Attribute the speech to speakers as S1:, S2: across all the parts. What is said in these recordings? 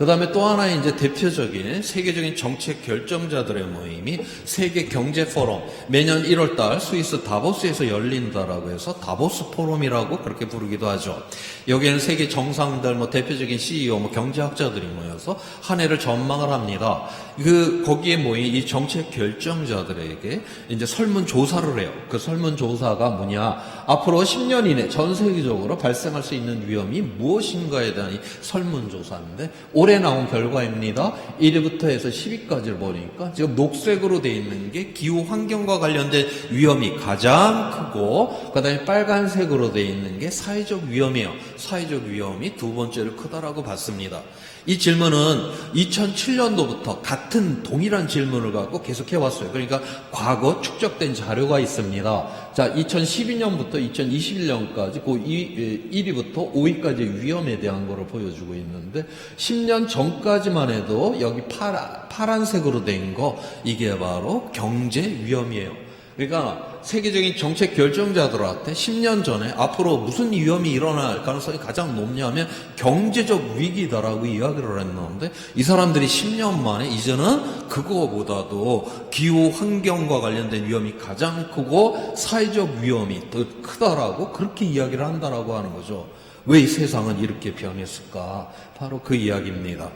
S1: 그 다음에 또 하나 이제 대표적인 세계적인 정책 결정자들의 모임이 세계 경제 포럼 매년 1월달 스위스 다보스에서 열린다라고 해서 다보스 포럼이라고 그렇게 부르기도 하죠. 여기에는 세계 정상들 뭐 대표적인 CEO 뭐 경제학자들이 모여서 한 해를 전망을 합니다. 그 거기에 모인 이 정책 결정자들에게 이제 설문 조사를 해요. 그 설문 조사가 뭐냐? 앞으로 10년 이내 전 세계적으로 발생할 수 있는 위험이 무엇인가에 대한 이 설문 조사인데 올해 나온 결과입니다. 1위부터 해서 10위까지를 보니까 지금 녹색으로 돼 있는 게 기후 환경과 관련된 위험이 가장 크고 그다음에 빨간색으로 돼 있는 게 사회적 위험이에요. 사회적 위험이 두 번째로 크다라고 봤습니다. 이 질문은 2007년도부터 같은 동일한 질문을 갖고 계속해 왔어요. 그러니까 과거 축적된 자료가 있습니다. 자, 2012년부터 2021년까지 그 1위부터 5위까지 위험에 대한 거를 보여주고 있는데 10년 전까지만 해도 여기 파라, 파란색으로 된 거 이게 바로 경제 위험이에요. 그러니까 세계적인 정책 결정자들한테 10년 전에 앞으로 무슨 위험이 일어날 가능성이 가장 높냐면 경제적 위기다라고 이야기를 했는데 이 사람들이 10년 만에 이제는 그거보다도 기후 환경과 관련된 위험이 가장 크고 사회적 위험이 더 크다라고 그렇게 이야기를 한다라고 하는 거죠. 왜 이 세상은 이렇게 변했을까? 바로 그 이야기입니다.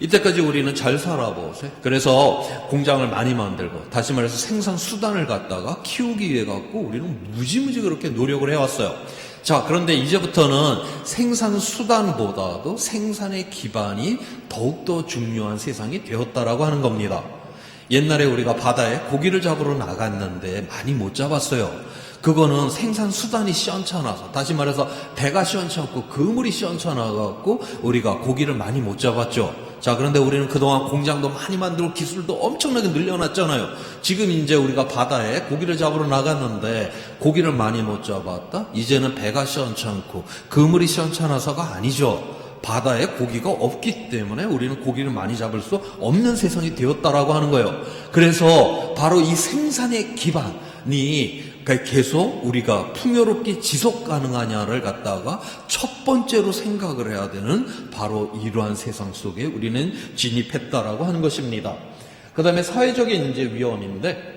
S1: 이때까지 우리는 잘 살아보세요. 그래서 공장을 많이 만들고 다시 말해서 생산 수단을 갖다가 키우기 위해 갖고 우리는 무지무지 그렇게 노력을 해왔어요. 자, 그런데 이제부터는 생산 수단보다도 생산의 기반이 더욱더 중요한 세상이 되었다라고 하는 겁니다. 옛날에 우리가 바다에 고기를 잡으러 나갔는데 많이 못 잡았어요. 그거는 생산 수단이 시원찮아서 다시 말해서 배가 시원찮고 그물이 시원찮아갖고 우리가 고기를 많이 못 잡았죠. 자 그런데 우리는 그동안 공장도 많이 만들고 기술도 엄청나게 늘려놨잖아요. 지금 이제 우리가 바다에 고기를 잡으러 나갔는데 고기를 많이 못 잡았다. 이제는 배가 시원찮고 그물이 시원찮아서가 아니죠. 바다에 고기가 없기 때문에 우리는 고기를 많이 잡을 수 없는 세상이 되었다라고 하는 거예요. 그래서 바로 이 생산의 기반이 그러니까 계속 우리가 풍요롭게 지속 가능하냐를 갖다가 첫 번째로 생각을 해야 되는 바로 이러한 세상 속에 우리는 진입했다라고 하는 것입니다. 그 다음에 사회적인 이제 위험인데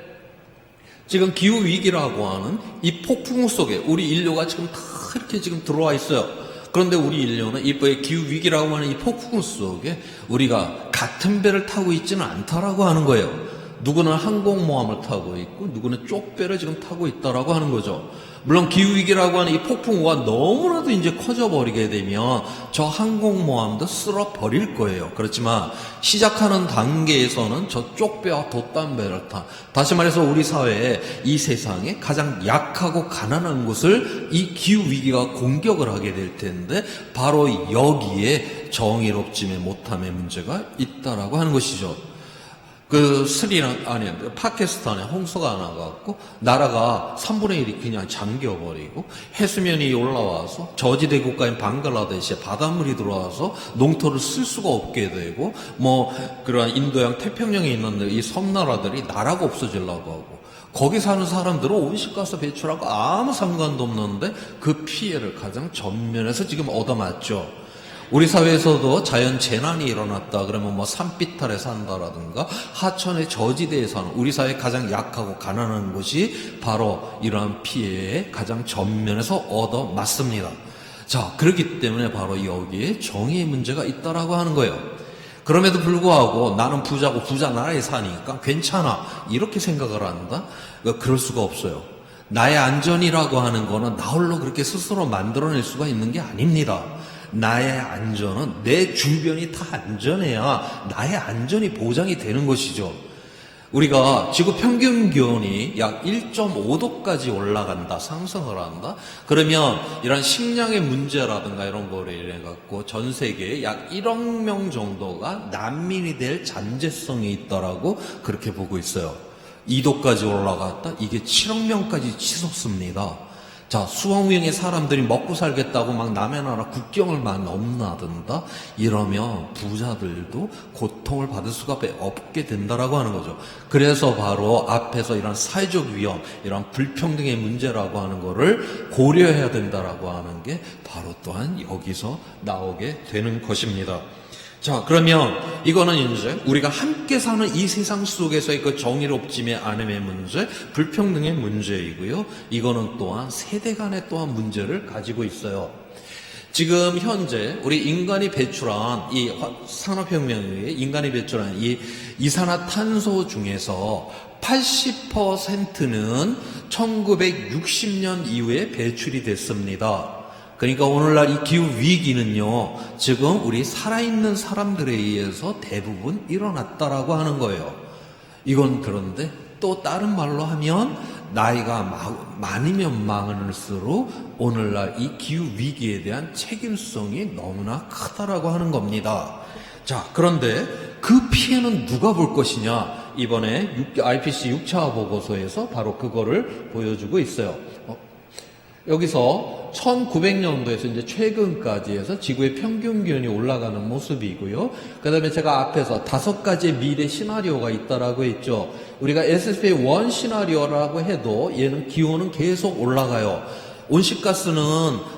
S1: 지금 기후 위기라고 하는 이 폭풍 속에 우리 인류가 지금 다 이렇게 지금 들어와 있어요. 그런데 우리 인류는 이 기후 위기라고 하는 이 폭풍 속에 우리가 같은 배를 타고 있지는 않다라고 하는 거예요. 누구는 항공모함을 타고 있고 누구는 쪽배를 지금 타고 있다라고 하는 거죠. 물론 기후위기라고 하는 이 폭풍우가 너무나도 이제 커져버리게 되면 저 항공모함도 쓸어버릴 거예요. 그렇지만 시작하는 단계에서는 저 쪽배와 돛담배를 타. 다시 말해서 우리 사회에 이 세상에 가장 약하고 가난한 곳을 이 기후위기가 공격을 하게 될 텐데 바로 여기에 정의롭지의 못함의 문제가 있다라고 하는 것이죠. 그 스리랑 아니 파키스탄에 홍수가 나갖고 나라가 3분의 1이 그냥 잠겨버리고 해수면이 올라와서 저지대 국가인 방글라데시에 바닷물이 들어와서 농토를 쓸 수가 없게 되고 뭐 그러한 인도양 태평양에 있는 이 섬나라들이 나라가 없어지려고 하고 거기 사는 사람들은 온실가스 배출하고 아무 상관도 없는데 그 피해를 가장 전면에서 지금 얻어맞죠. 우리 사회에서도 자연 재난이 일어났다 그러면 뭐 산비탈에 산다라든가 하천의 저지대에 사는 우리 사회 가장 약하고 가난한 곳이 바로 이러한 피해에 가장 전면에서 얻어 맞습니다. 자, 그렇기 때문에 바로 여기에 정의의 문제가 있다라고 하는 거예요. 그럼에도 불구하고 나는 부자고 부자 나라에 사니까 괜찮아. 이렇게 생각을 한다? 그럴 수가 없어요. 나의 안전이라고 하는 거는 나 홀로 그렇게 스스로 만들어낼 수가 있는 게 아닙니다. 나의 안전은 내 주변이 다 안전해야 나의 안전이 보장이 되는 것이죠. 우리가 지구 평균 기온이 약 1.5도까지 올라간다, 상승을 한다? 그러면 이런 식량의 문제라든가 이런 거를 인해 갖고 전 세계에 약 1억 명 정도가 난민이 될 잔재성이 있다라고 그렇게 보고 있어요. 2도까지 올라갔다? 이게 7억 명까지 치솟습니다. 자, 수억 명의 사람들이 먹고 살겠다고 막 남의 나라 국경을 막 넘나든다? 이러면 부자들도 고통을 받을 수가 없게 된다라고 하는 거죠. 그래서 바로 앞에서 이런 사회적 위험, 이런 불평등의 문제라고 하는 거를 고려해야 된다라고 하는 게 바로 또한 여기서 나오게 되는 것입니다. 자, 그러면 이거는 이제 우리가 함께 사는 이 세상 속에서의 그 정의롭짐의 않음의 문제, 불평등의 문제이고요. 이거는 또한 세대 간의 또한 문제를 가지고 있어요. 지금 현재 우리 인간이 배출한 이 화- 산업혁명의 인간이 배출한 이 이산화탄소 중에서 80%는 1960년 이후에 배출이 됐습니다. 그러니까 오늘날 이 기후 위기는요, 지금 우리 살아있는 사람들에 의해서 대부분 일어났다라고 하는 거예요. 이건 그런데 또 다른 말로 하면 나이가 마- 많으면 많을수록 오늘날 이 기후 위기에 대한 책임성이 너무나 크다라고 하는 겁니다. 자, 그런데 그 피해는 누가 볼 것이냐? 이번에 육- IPC 6차 보고서에서 바로 그거를 보여주고 있어요. 어, 여기서 1900년도에서 이제 최근까지 해서 지구의 평균 기온이 올라가는 모습이고요. 그 다음에 제가 앞에서 다섯 가지의 미래 시나리오가 있다라고 했죠. 우리가 SSP1 시나리오라고 해도 얘는 기온은 계속 올라가요. 온실가스는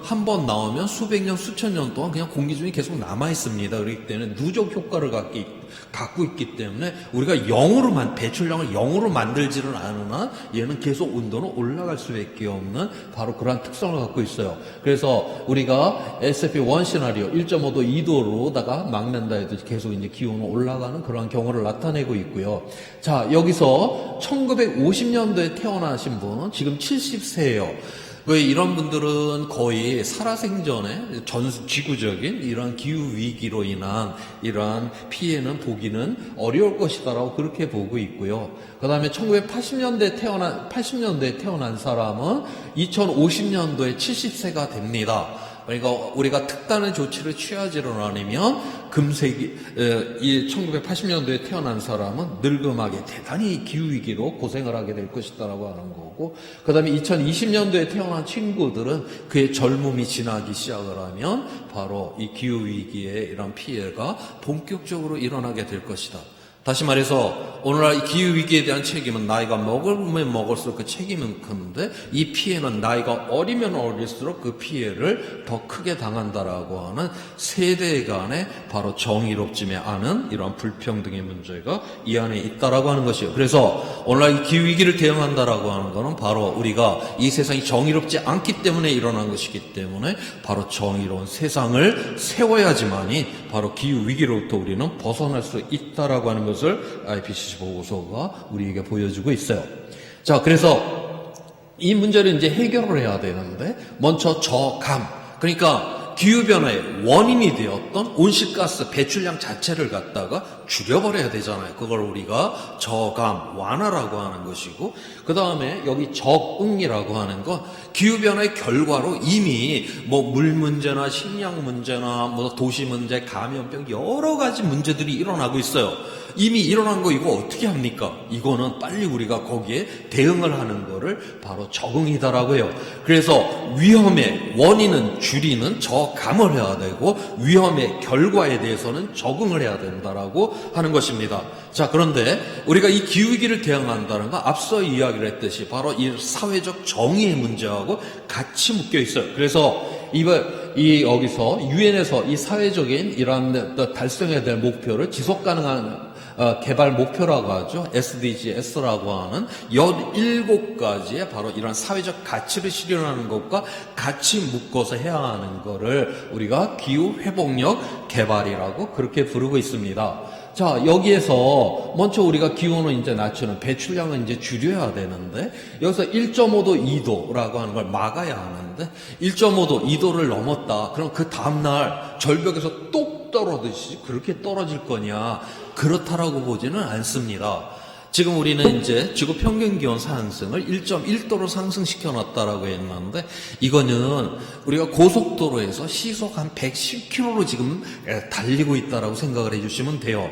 S1: 한 번 나오면 수백 년, 수천 년 동안 그냥 공기 중에 계속 남아 있습니다. 그렇기 때문에 누적 효과를 있- 갖고 있기 때문에 우리가 0으로만 배출량을 0으로 만들지는 한 얘는 계속 온도는 올라갈 수밖에 없는 바로 그러한 특성을 갖고 있어요. 그래서 우리가 SFP1 시나리오 1.5도, 2도로다가 막는다 해도 계속 이제 기온은 올라가는 그러한 경우를 나타내고 있고요. 자, 여기서 1950년도에 태어나신 분은 지금 70세예요. 왜 이런 분들은 거의 살아생전에 전 지구적인 이런 기후 위기로 인한 이러한 피해는 보기는 어려울 것이다라고 그렇게 보고 있고요. 그다음에 1980년대 태어난 80년대에 태어난 사람은 2050년도에 70세가 됩니다. 그러니까 우리가 특단의 조치를 취하지를 않으면 금세기 에, 이 1980년도에 태어난 사람은 늙음하게 대단히 기후 위기로 고생을 하게 될 것이다라고 하는 거고 그다음에 2020년도에 태어난 친구들은 그의 젊음이 지나기 시작을 하면 바로 이 기후 위기의 이런 피해가 본격적으로 일어나게 될 것이다. 다시 말해서 오늘날 이 기후 위기에 대한 책임은 나이가 먹으면 먹을수록 그 책임은 큰데 이 피해는 나이가 어리면 어릴수록 그 피해를 더 크게 당한다라고 하는 세대 간의 바로 정의롭짐에 않은 이러한 불평등의 문제가 이 안에 있다라고 하는 것이에요. 그래서 오늘날 이 기후 위기를 대응한다라고 하는 것은 바로 우리가 이 세상이 정의롭지 않기 때문에 일어난 것이기 때문에 바로 정의로운 세상을 세워야지만이 바로 기후 위기로부터 우리는 벗어날 수 있다라고 하는 것을 IPCC 보고서가 우리에게 보여주고 있어요. 자, 그래서 이 문제를 이제 해결을 해야 되는데 먼저 저감 그러니까 기후변화의 원인이 되었던 온실가스 배출량 자체를 갖다가 줄여버려야 되잖아요. 그걸 우리가 저감, 완화라고 하는 것이고, 그 다음에 여기 적응이라고 하는 건 기후변화의 결과로 이미 뭐 물 문제나 식량 문제나 뭐 도시 문제, 감염병 여러 가지 문제들이 일어나고 있어요. 이미 일어난 거 이거 어떻게 합니까? 이거는 빨리 우리가 거기에 대응을 하는 거를 바로 적응이다라고 해요. 그래서 위험의 원인은 줄이는 저감을 해야 되고 위험의 결과에 대해서는 적응을 해야 된다라고 하는 것입니다. 자, 그런데 우리가 이 기후위기를 대응한다는 건 앞서 이야기를 했듯이 바로 이 사회적 정의의 문제하고 같이 묶여 있어요. 그래서 이번 이 여기서 유엔에서 이 사회적인 이러한 달성해야 될 목표를 지속 가능한 어, 개발 목표라고 하죠. SDGs라고 하는 17가지의 바로 이런 사회적 가치를 실현하는 것과 같이 묶어서 해야 하는 거를 우리가 기후 회복력 개발이라고 그렇게 부르고 있습니다. 자, 여기에서 먼저 우리가 기온을 이제 낮추는 배출량을 이제 줄여야 되는데 여기서 1.5도, 2도라고 하는 걸 막아야 하는데 1.5도, 2도를 넘었다. 그럼 그 다음날 절벽에서 똑 떨어듯이 그렇게 떨어질 거냐? 그렇다라고 보지는 않습니다. 지금 우리는 이제 지구 평균 기온 상승을 1.1도로 상승시켜 놨다라고 했는데 이거는 우리가 고속도로에서 시속 한 110km로 지금 달리고 있다라고 생각을 해 주시면 돼요.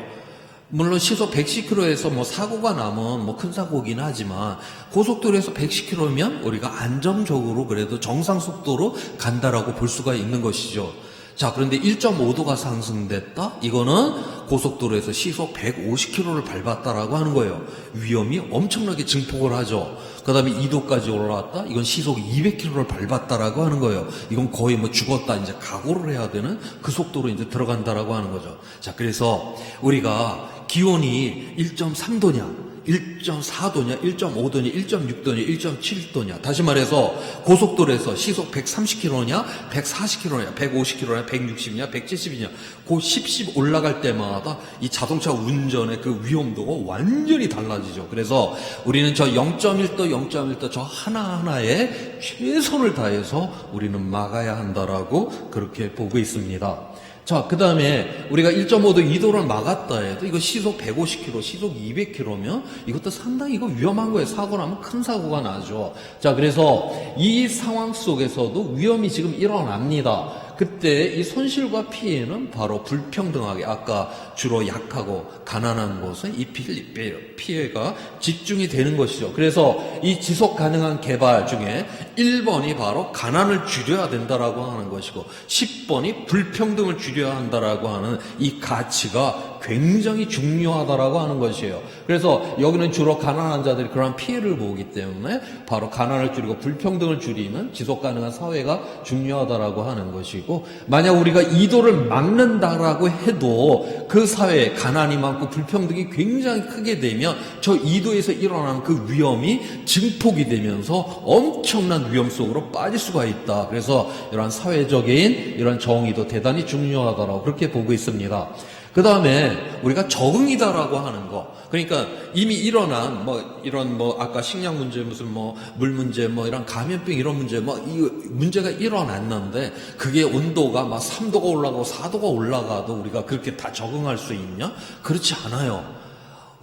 S1: 물론 시속 110km에서 뭐 사고가 나면 뭐 큰 사고긴 하지만 고속도로에서 110km면 우리가 안정적으로 그래도 정상 속도로 간다라고 볼 수가 있는 것이죠. 자, 그런데 1.5도가 상승됐다? 이거는 고속도로에서 시속 150km를 밟았다라고 하는 거예요. 위험이 엄청나게 증폭을 하죠. 그 다음에 2도까지 올라왔다? 이건 시속 200km를 밟았다라고 하는 거예요. 이건 거의 뭐 죽었다, 이제 각오를 해야 되는 그 속도로 이제 들어간다라고 하는 거죠. 자, 그래서 우리가 기온이 1.3도냐, 1.4도냐, 1.5도냐, 1.6도냐, 1.7도냐. 다시 말해서 고속도로에서 시속 130km냐, 140km냐, 150km냐, 160냐, 170이냐. 그 10, 10 올라갈 때마다 이 자동차 운전의 그 위험도가 완전히 달라지죠. 그래서 우리는 저 0.1도, 0.1도 저 하나하나에 최선을 다해서 우리는 막아야 한다라고 그렇게 보고 있습니다. 자, 그 다음에 우리가 1.5도, 2도를 막았다 해도 이거 시속 150km, 시속 200km면 이것도 상당히 이거 위험한 거예요. 사고 나면 큰 사고가 나죠. 자, 그래서 이 상황 속에서도 위험이 지금 일어납니다. 그때 이 손실과 피해는 바로 불평등하게 아까 주로 약하고 가난한 곳은 이 피- 피해가 집중이 되는 것이죠. 그래서 이 지속 가능한 개발 중에 1번이 바로 가난을 줄여야 된다라고 하는 것이고 10번이 불평등을 줄여야 한다라고 하는 이 가치가 굉장히 중요하다라고 하는 것이에요. 그래서 여기는 주로 가난한 자들이 그러한 피해를 보기 때문에 바로 가난을 줄이고 불평등을 줄이는 지속 가능한 사회가 중요하다라고 하는 것이고 만약 우리가 이도를 막는다라고 해도 그 사회에 가난이 많고 불평등이 굉장히 크게 되면 저 이도에서 일어나는 그 위험이 증폭이 되면서 엄청난 위험 속으로 빠질 수가 있다. 그래서 이러한 사회적인 이런 정의도 대단히 중요하다라고 그렇게 보고 있습니다. 그 다음에 우리가 적응이다라고 하는 거. 그러니까 이미 일어난 뭐 이런 뭐 아까 식량 문제 무슨 뭐 물 문제 뭐 이런 감염병 이런 문제 뭐 이 문제가 일어났는데 그게 온도가 막 3도가 올라가고 4도가 올라가도 우리가 그렇게 다 적응할 수 있냐? 그렇지 않아요.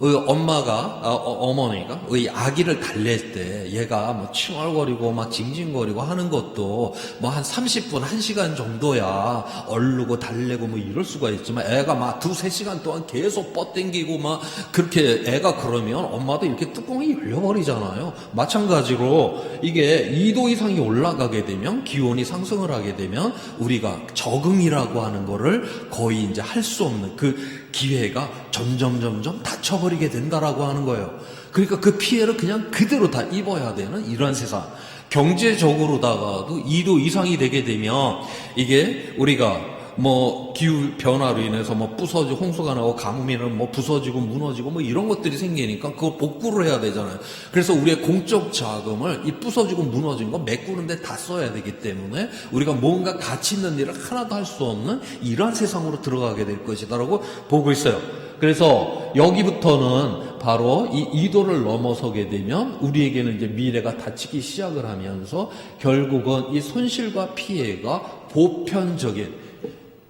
S1: 의 엄마가 어, 머니가의 아기를 달랠 때 얘가 뭐 칭얼거리고 막 징징거리고 하는 것도 뭐 한 30분 1시간 정도야 얼르고 달래고 뭐 이럴 수가 있지만 애가 막 두세 시간 동안 계속 뻗땡기고 막 그렇게 애가 그러면 엄마도 이렇게 뚜껑이 열려버리잖아요. 마찬가지로 이게 2도 이상이 올라가게 되면 기온이 상승을 하게 되면 우리가 적응이라고 하는 거를 거의 이제 할 수 없는 그 기회가 점점 점점 닫혀버리게 된다라고 하는 거예요. 그러니까 그 피해를 그냥 그대로 다 입어야 되는 이러한 세상. 경제적으로다가도 2도 이상이 되게 되면 이게 우리가 뭐 기후 변화로 인해서 뭐 부서지고 홍수가 나고 가뭄이는 뭐 부서지고 무너지고 뭐 이런 것들이 생기니까 그거 복구를 해야 되잖아요. 그래서 우리의 공적 자금을 이 부서지고 무너진 거 메꾸는데 다 써야 되기 때문에 우리가 뭔가 가치 있는 일을 하나도 할 수 없는 이러한 세상으로 들어가게 될 것이다라고 보고 있어요. 그래서 여기부터는 바로 이 이도를 넘어서게 되면 우리에게는 이제 미래가 닫히기 시작을 하면서 결국은 이 손실과 피해가 보편적인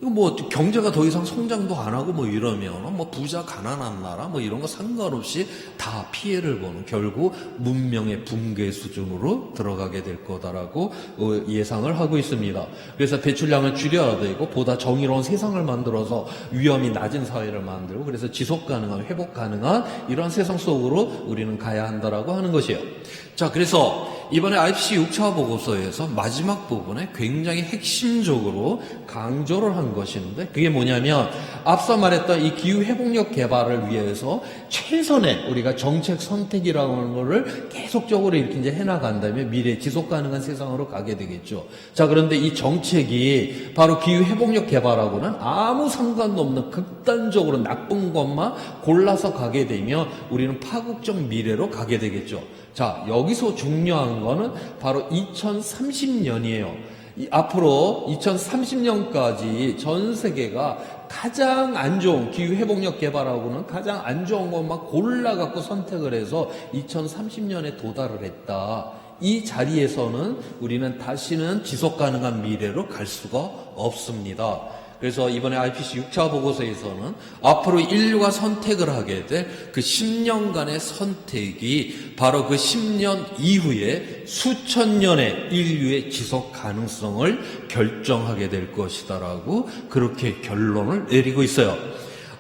S1: 이거 뭐 경제가 더 이상 성장도 안 하고 뭐 이러면 뭐 부자 가난한 나라 뭐 이런 거 상관없이 다 피해를 보는 결국 문명의 붕괴 수준으로 들어가게 될 거다라고 어, 예상을 하고 있습니다. 그래서 배출량을 줄여야 되고 보다 정의로운 세상을 만들어서 위험이 낮은 사회를 만들고 그래서 지속 가능한 회복 가능한 이런 세상 속으로 우리는 가야 한다라고 하는 것이에요. 자, 그래서 이번에 IPC 6차 보고서에서 마지막 부분에 굉장히 핵심적으로 강조를 한 것인데 그게 뭐냐면 앞서 말했던 이 기후 회복력 개발을 위해서 최선의 우리가 정책 선택이라고 하는 거를 계속적으로 이렇게 이제 해나간다면 미래 지속 가능한 세상으로 가게 되겠죠. 자, 그런데 이 정책이 바로 기후 회복력 개발하고는 아무 상관도 없는 극단적으로 나쁜 것만 골라서 가게 되면 우리는 파국적 미래로 가게 되겠죠. 자, 여기서 중요한 거는 바로 2030년이에요. 앞으로 2030년까지 전 세계가 가장 안 좋은 기후 회복력 개발하고는 가장 안 좋은 것만 골라갖고 선택을 해서 2030년에 도달을 했다. 이 자리에서는 우리는 다시는 지속 가능한 미래로 갈 수가 없습니다. 그래서 이번에 IPC 6차 보고서에서는 앞으로 인류가 선택을 하게 될 그 10년간의 선택이 바로 그 10년 이후에 수천 년의 인류의 지속 가능성을 결정하게 될 것이다라고 그렇게 결론을 내리고 있어요.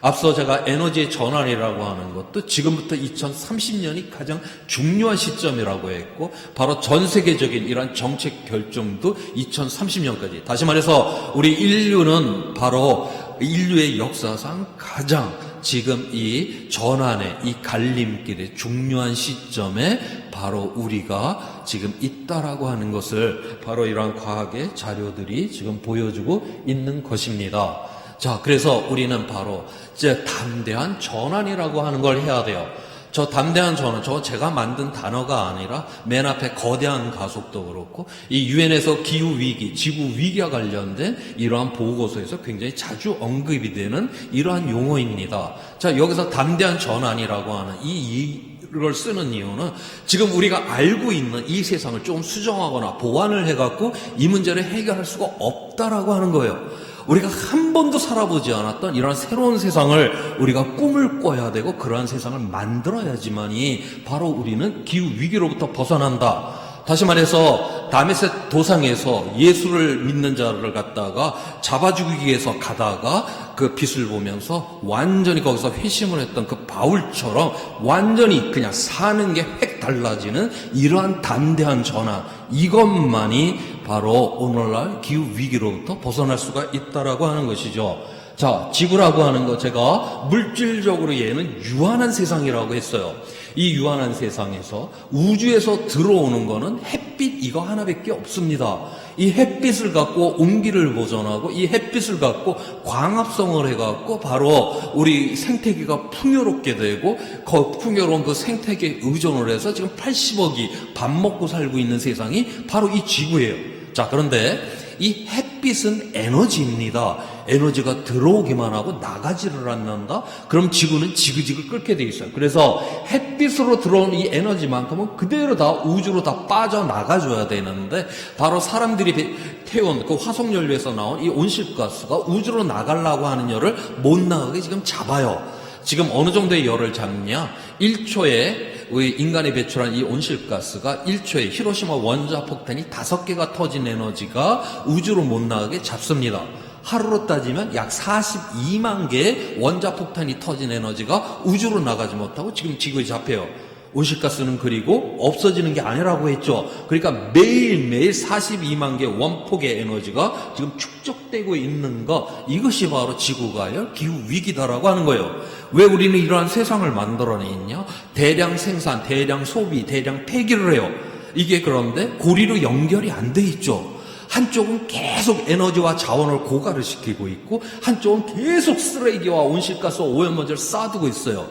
S1: 앞서 제가 에너지의 전환이라고 하는 것도 지금부터 2030년이 가장 중요한 시점이라고 했고 바로 전 세계적인 이러한 정책 결정도 2030년까지 다시 말해서 우리 인류는 바로 인류의 역사상 가장 지금 이 전환의 이 갈림길의 중요한 시점에 바로 우리가 지금 있다라고 하는 것을 바로 이러한 과학의 자료들이 지금 보여주고 있는 것입니다. 자, 그래서 우리는 바로 이제 담대한 전환이라고 하는 걸 해야 돼요. 저 담대한 전환, 저 제가 만든 단어가 아니라 맨 앞에 거대한 가속도 그렇고 이 유엔에서 기후 위기, 지구 위기와 관련된 이러한 보고서에서 굉장히 자주 언급이 되는 이러한 용어입니다. 자, 여기서 담대한 전환이라고 하는 이 이걸 쓰는 이유는 지금 우리가 알고 있는 이 세상을 조금 수정하거나 보완을 해갖고 이 문제를 해결할 수가 없다라고 하는 거예요. 우리가 한 번도 살아보지 않았던 이런 새로운 세상을 우리가 꿈을 꿔야 되고 그러한 세상을 만들어야지만이 바로 우리는 기후 위기로부터 벗어난다. 다시 말해서 다메섹 도상에서 예수를 믿는 자를 갖다가 잡아 죽이기 위해서 가다가 그 빛을 보면서 완전히 거기서 회심을 했던 그 바울처럼 완전히 그냥 사는 게획 달라지는 이러한 담대한 전환 이것만이 바로 오늘날 기후 위기로부터 벗어날 수가 있다라고 하는 것이죠. 자, 지구라고 하는 거 제가 물질적으로 얘는 유한한 세상이라고 했어요. 이 유한한 세상에서 우주에서 들어오는 거는 햇빛 이거 하나밖에 없습니다. 이 햇빛을 갖고 온기를 보존하고 이 햇빛을 갖고 광합성을 해갖고 바로 우리 생태계가 풍요롭게 되고 그 풍요로운 그 생태계에 의존을 해서 지금 80억이 밥 먹고 살고 있는 세상이 바로 이 지구예요. 자, 그런데 이 햇빛은 에너지입니다. 에너지가 들어오기만 하고 나가지를 않는다? 그럼 지구는 지그지그 끓게 돼 있어요. 그래서 햇빛으로 들어온 이 에너지만큼은 그대로 다 우주로 다 빠져나가줘야 되는데, 바로 사람들이 태운 그 화석연료에서 나온 이 온실가스가 우주로 나가려고 하는 열을 못 나가게 지금 잡아요. 지금 어느 정도의 열을 잡냐? 1초에 우리 인간이 배출한 이 온실가스가 1초에 히로시마 원자 폭탄이 다섯 개가 터진 에너지가 우주로 못 나가게 잡습니다. 하루로 따지면 약 42만 개의 원자 폭탄이 터진 에너지가 우주로 나가지 못하고 지금 지구에 잡혀요. 온실가스는 그리고 없어지는 게 아니라고 했죠. 그러니까 매일매일 42만 개 원폭의 에너지가 지금 축적되고 있는 것, 이것이 바로 지구가요, 기후 위기다라고 하는 거예요. 왜 우리는 이러한 세상을 만들어냈냐? 대량 생산, 대량 소비, 대량 폐기를 해요. 이게 그런데 고리로 연결이 안 돼 있죠. 한쪽은 계속 에너지와 자원을 고갈을 시키고 있고, 한쪽은 계속 쓰레기와 온실가스와 오염먼지를 쌓아두고 있어요.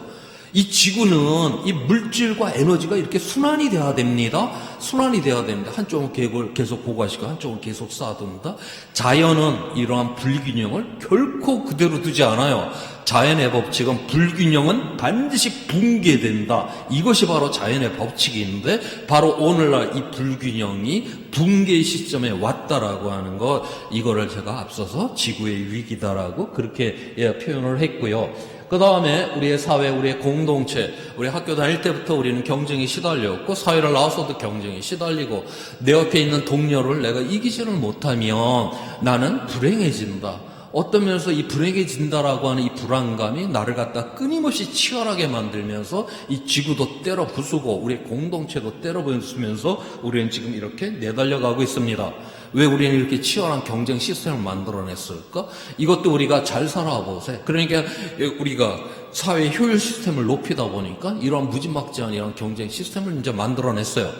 S1: 이 지구는 이 물질과 에너지가 이렇게 순환이 돼야 됩니다. 순환이 돼야 되는데 한쪽은 계속, 계속 고갈시키고 한쪽은 계속 쌓아둔다. 자연은 이러한 불균형을 결코 그대로 두지 않아요. 자연의 법칙은 불균형은 반드시 붕괴된다. 이것이 바로 자연의 법칙인데 바로 오늘날 이 불균형이 붕괴 시점에 왔다라고 하는 것 이거를 제가 앞서서 지구의 위기다라고 그렇게 예, 표현을 했고요. 그 다음에 우리의 사회, 우리의 공동체, 우리 학교 다닐 때부터 우리는 경쟁에 시달렸고, 사회를 나와서도 경쟁에 시달리고, 내 옆에 있는 동료를 내가 이기지를 못하면 나는 불행해진다. 어떤 면에서 이 불행해진다라고 하는 이 불안감이 나를 갖다 끊임없이 치열하게 만들면서 이 지구도 때려 부수고 우리 공동체도 때려 부수면서 우리는 지금 이렇게 내달려가고 있습니다. 왜 우리는 이렇게 치열한 경쟁 시스템을 만들어냈을까? 이것도 우리가 잘 살아보세요. 그러니까 우리가 사회 효율 시스템을 높이다 보니까 이러한 무지막지한 이런 경쟁 시스템을 이제 만들어냈어요.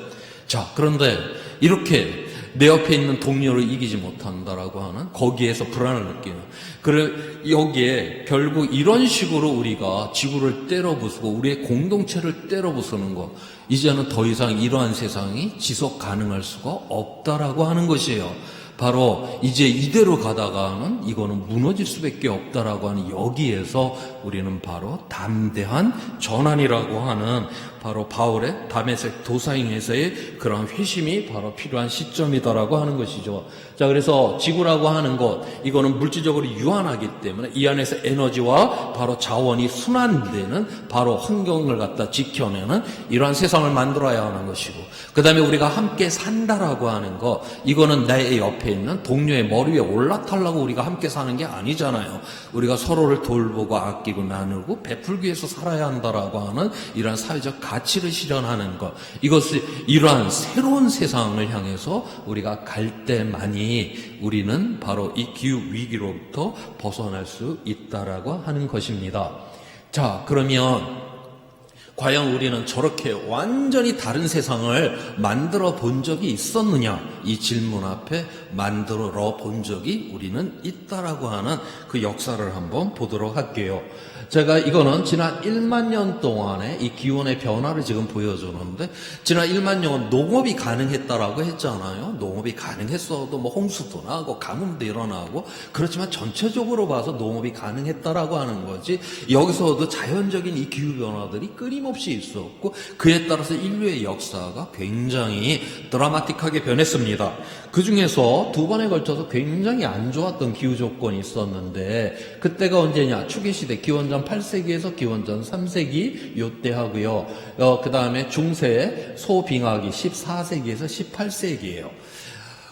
S1: 자, 그런데 이렇게 내 옆에 있는 동료를 이기지 못한다라고 하는 거기에서 불안을 느끼는 그래 여기에 결국 이런 식으로 우리가 지구를 때려부수고 우리의 공동체를 때려부수는 것 이제는 더 이상 이러한 세상이 지속 가능할 수가 없다라고 하는 것이에요. 바로 이제 이대로 가다가는 이거는 무너질 수밖에 없다라고 하는 여기에서 우리는 바로 담대한 전환이라고 하는 바로 바울의 다메섹 도사행에서의 그런 회심이 바로 필요한 시점이다라고 하는 것이죠. 자, 그래서 지구라고 하는 것, 이거는 물질적으로 유한하기 때문에 이 안에서 에너지와 바로 자원이 순환되는 바로 환경을 갖다 지켜내는 이러한 세상을 만들어야 하는 것이고, 그 다음에 우리가 함께 산다라고 하는 것, 이거는 내 옆에 있는 동료의 머리 위에 올라타려고 우리가 함께 사는 게 아니잖아요. 우리가 서로를 돌보고 아끼고 나누고 베풀기 위해서 살아야 한다라고 하는 이러한 사회적 가치를 실현하는 것. 이것을 이러한 새로운 세상을 향해서 우리가 갈 때만이 우리는 바로 이 기후 위기로부터 벗어날 수 있다라고 하는 것입니다. 자, 그러면 과연 우리는 저렇게 완전히 다른 세상을 만들어 본 적이 있었느냐? 이 질문 앞에 만들어 본 적이 우리는 있다라고 하는 그 역사를 한번 보도록 할게요. 제가 이거는 지난 1만 년 동안의 이 기온의 변화를 지금 보여주는데 지난 1만 년은 농업이 가능했다라고 했잖아요. 농업이 가능했어도 뭐 홍수도 나고 가뭄도 일어나고 그렇지만 전체적으로 봐서 농업이 가능했다라고 하는 거지 여기서도 자연적인 이 기후 변화들이 끊임없이 있었고 그에 따라서 인류의 역사가 굉장히 드라마틱하게 변했습니다. 그 중에서 두 번에 걸쳐서 굉장히 안 좋았던 기후 조건이 있었는데 그때가 언제냐 초기 시대 기원전 8세기에서 기원전 3세기 요때 하고요. 어, 그 다음에 중세 소빙하기 14세기에서 18세기예요.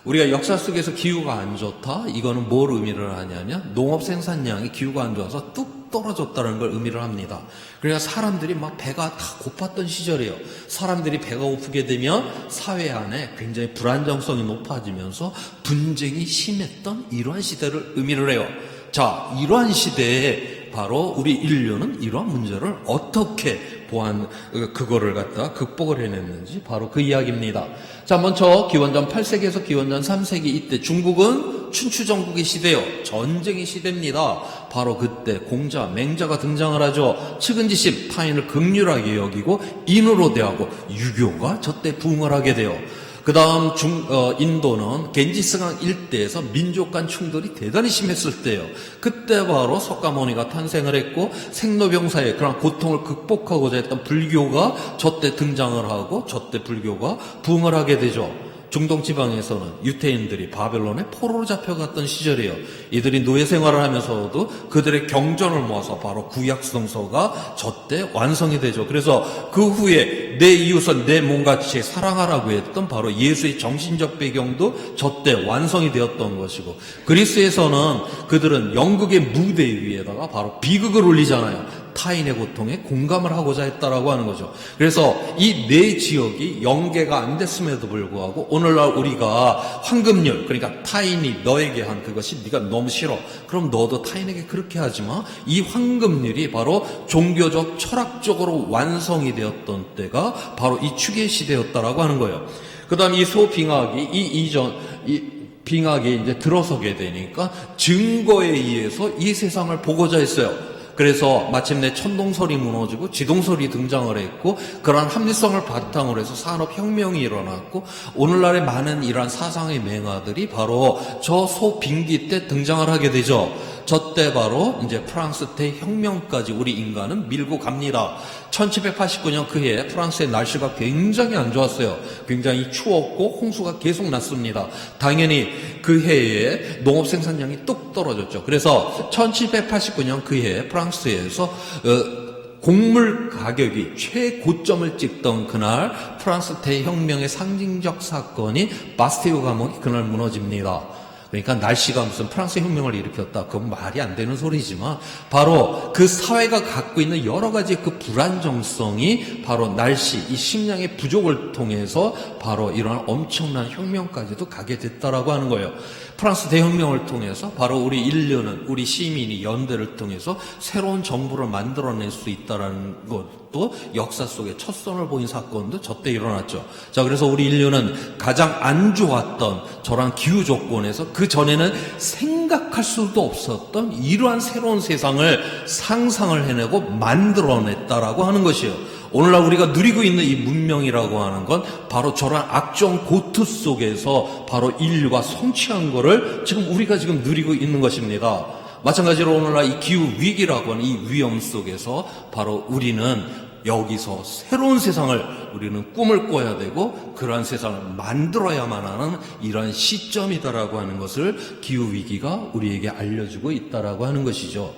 S1: 우리가 역사 속에서 기후가 안 좋다? 이거는 뭘 의미를 하냐면 농업 생산량이 기후가 안 좋아서 뚝 떨어졌다는 걸 의미를 합니다. 그러니까 사람들이 막 배가 다 고팠던 시절이에요. 사람들이 배가 고프게 되면 사회 안에 굉장히 불안정성이 높아지면서 분쟁이 심했던 이러한 시대를 의미를 해요. 자, 이러한 시대에 바로 우리 인류는 이러한 문제를 어떻게 보안, 그거를 갖다 극복을 해냈는지 바로 그 이야기입니다. 자, 먼저 기원전 8세기에서 기원전 3세기 이때 중국은 춘추전국의 시대요. 전쟁의 시대입니다. 바로 그때 공자, 맹자가 등장을 하죠. 측은지심, 타인을 극률하게 여기고 인으로 대하고 유교가 저때 부흥을 하게 돼요. 그 다음 중, 어, 인도는 겐지스강 일대에서 민족 간 충돌이 대단히 심했을 때요. 그때 바로 석가모니가 탄생을 했고 생로병사의 그런 고통을 극복하고자 했던 불교가 저때 등장을 하고 저때 불교가 부흥을 하게 되죠. 중동 지방에서는 유태인들이 바벨론에 포로로 잡혀갔던 시절이에요. 이들이 노예 생활을 하면서도 그들의 경전을 모아서 바로 구약 성서가 저때 완성이 되죠. 그래서 그 후에 내 이웃은 내 몸같이 사랑하라고 했던 바로 예수의 정신적 배경도 저때 완성이 되었던 것이고 그리스에서는 그들은 영국의 무대 위에다가 바로 비극을 올리잖아요. 타인의 고통에 공감을 하고자 했다라고 하는 거죠. 그래서 이 네 지역이 연계가 안 됐음에도 불구하고 오늘날 우리가 황금률 그러니까 타인이 너에게 한 그것이 네가 너무 싫어. 그럼 너도 타인에게 그렇게 하지 마. 이 황금률이 바로 종교적 철학적으로 완성이 되었던 때가 바로 이 추계 시대였다라고 하는 거예요. 그다음 이 소빙학이 이 이전 이 빙하게 이제 들어서게 되니까 증거에 의해서 이 세상을 보고자 했어요. 그래서 마침내 천동설이 무너지고 지동설이 등장을 했고 그러한 합리성을 바탕으로 해서 산업혁명이 일어났고 오늘날의 많은 이러한 사상의 맹아들이 바로 저 소빙기 때 등장을 하게 되죠. 저때 바로 이제 프랑스 대 혁명까지 우리 인간은 밀고 갑니다. 1789년 그해 프랑스의 날씨가 굉장히 안 좋았어요. 굉장히 추웠고 홍수가 계속 났습니다. 당연히 그 해에 농업 생산량이 뚝 떨어졌죠. 그래서 1789년 그해 프랑스에서 어, 곡물 가격이 최고점을 찍던 그날 프랑스 대혁명의 상징적 사건이 바스티유 감옥이 그날 무너집니다. 그러니까 날씨가 무슨 프랑스 혁명을 일으켰다. 그건 말이 안 되는 소리지만 바로 그 사회가 갖고 있는 여러 가지 그 불안정성이 바로 날씨, 이 식량의 부족을 통해서 바로 이러한 엄청난 혁명까지도 가게 됐다라고 하는 거예요. 프랑스 대혁명을 통해서 바로 우리 인류는 우리 시민이 연대를 통해서 새로운 정부를 만들어낼 수 있다라는 것 도 역사 속에 첫 선을 보인 사건도 저때 일어났죠. 자, 그래서 우리 인류는 가장 안 좋았던 저런 기후 조건에서 그 전에는 생각할 수도 없었던 이러한 새로운 세상을 상상을 해내고 만들어냈다라고 하는 것이에요. 오늘날 우리가 누리고 있는 이 문명이라고 하는 건 바로 저런 악정 고투 속에서 바로 인류가 성취한 거를 지금 우리가 지금 누리고 있는 것입니다. 마찬가지로 오늘날 이 기후 위기라고 하는 이 위험 속에서 바로 우리는 여기서 새로운 세상을 우리는 꿈을 꿔야 되고 그러한 세상을 만들어야만 하는 이러한 시점이다라고 하는 것을 기후 위기가 우리에게 알려주고 있다라고 하는 것이죠.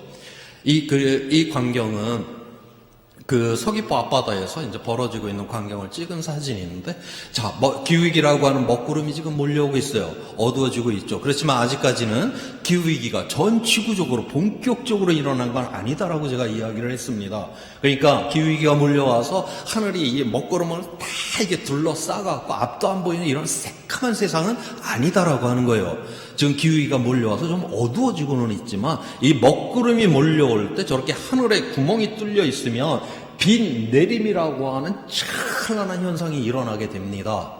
S1: 이 그 이 광경은 그 서귀포 앞바다에서 이제 벌어지고 있는 광경을 찍은 사진이 있는데, 자, 뭐, 기후위기라고 하는 먹구름이 지금 몰려오고 있어요. 어두워지고 있죠. 그렇지만 아직까지는 기후위기가 전 지구적으로 본격적으로 일어난 건 아니다라고 제가 이야기를 했습니다. 그러니까 기후위기가 몰려와서 하늘이 이 먹구름을 다 이게 둘러싸갖고 앞도 안 보이는 이런 새카만 세상은 아니다라고 하는 거예요. 지금 기후위기가 몰려와서 좀 어두워지고는 있지만 이 먹구름이 몰려올 때 저렇게 하늘에 구멍이 뚫려 있으면 빈 내림이라고 하는 찬란한 현상이 일어나게 됩니다.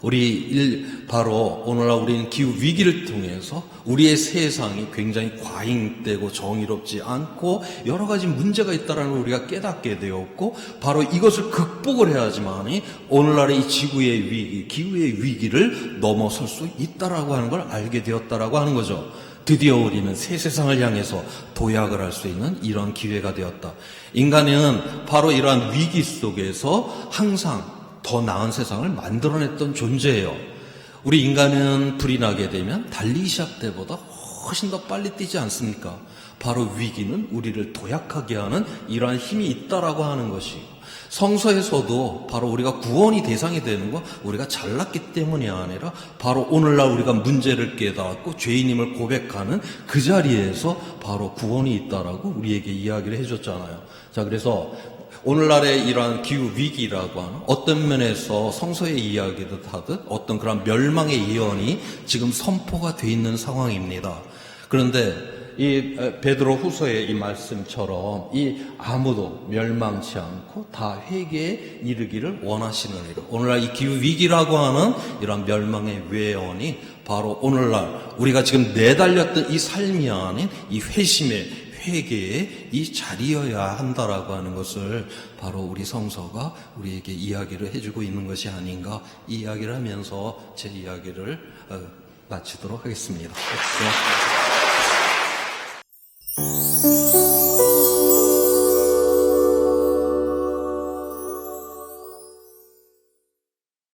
S1: 우리 일 바로 오늘날 우리는 기후 위기를 통해서 우리의 세상이 굉장히 과잉되고 정의롭지 않고 여러 가지 문제가 있다라는 걸 우리가 깨닫게 되었고 바로 이것을 극복을 해야지만이 오늘날의 이 지구의 위기, 기후의 위기를 넘어설 수 있다라고 하는 걸 알게 되었다라고 하는 거죠. 드디어 우리는 새 세상을 향해서 도약을 할 수 있는 이런 기회가 되었다. 인간은 바로 이러한 위기 속에서 항상 더 나은 세상을 만들어냈던 존재예요. 우리 인간은 불이 나게 되면 달리기 시합 때보다 훨씬 더 빨리 뛰지 않습니까? 바로 위기는 우리를 도약하게 하는 이러한 힘이 있다라고 하는 것이 성서에서도 바로 우리가 구원이 대상이 되는 거 우리가 잘났기 때문이 아니라 바로 오늘날 우리가 문제를 깨닫고 죄인임을 고백하는 그 자리에서 바로 구원이 있다라고 우리에게 이야기를 해줬잖아요. 자, 그래서 오늘날의 이러한 기후 위기라고 하는 어떤 면에서 성서의 이야기도 하듯 어떤 그런 멸망의 예언이 지금 선포가 돼 있는 상황입니다. 그런데 이 베드로 후서의 이 말씀처럼 이 아무도 멸망치 않고 다 회개에 이르기를 원하시느니라. 오늘날 이 기후 위기라고 하는 이런 멸망의 외연이 바로 오늘날 우리가 지금 내달렸던 이 삶이 아닌 이 회심의 회개의 이 자리여야 한다라고 하는 것을 바로 우리 성서가 우리에게 이야기를 해주고 있는 것이 아닌가 이 이야기를 하면서 제 이야기를 어, 마치도록 하겠습니다. 고맙습니다.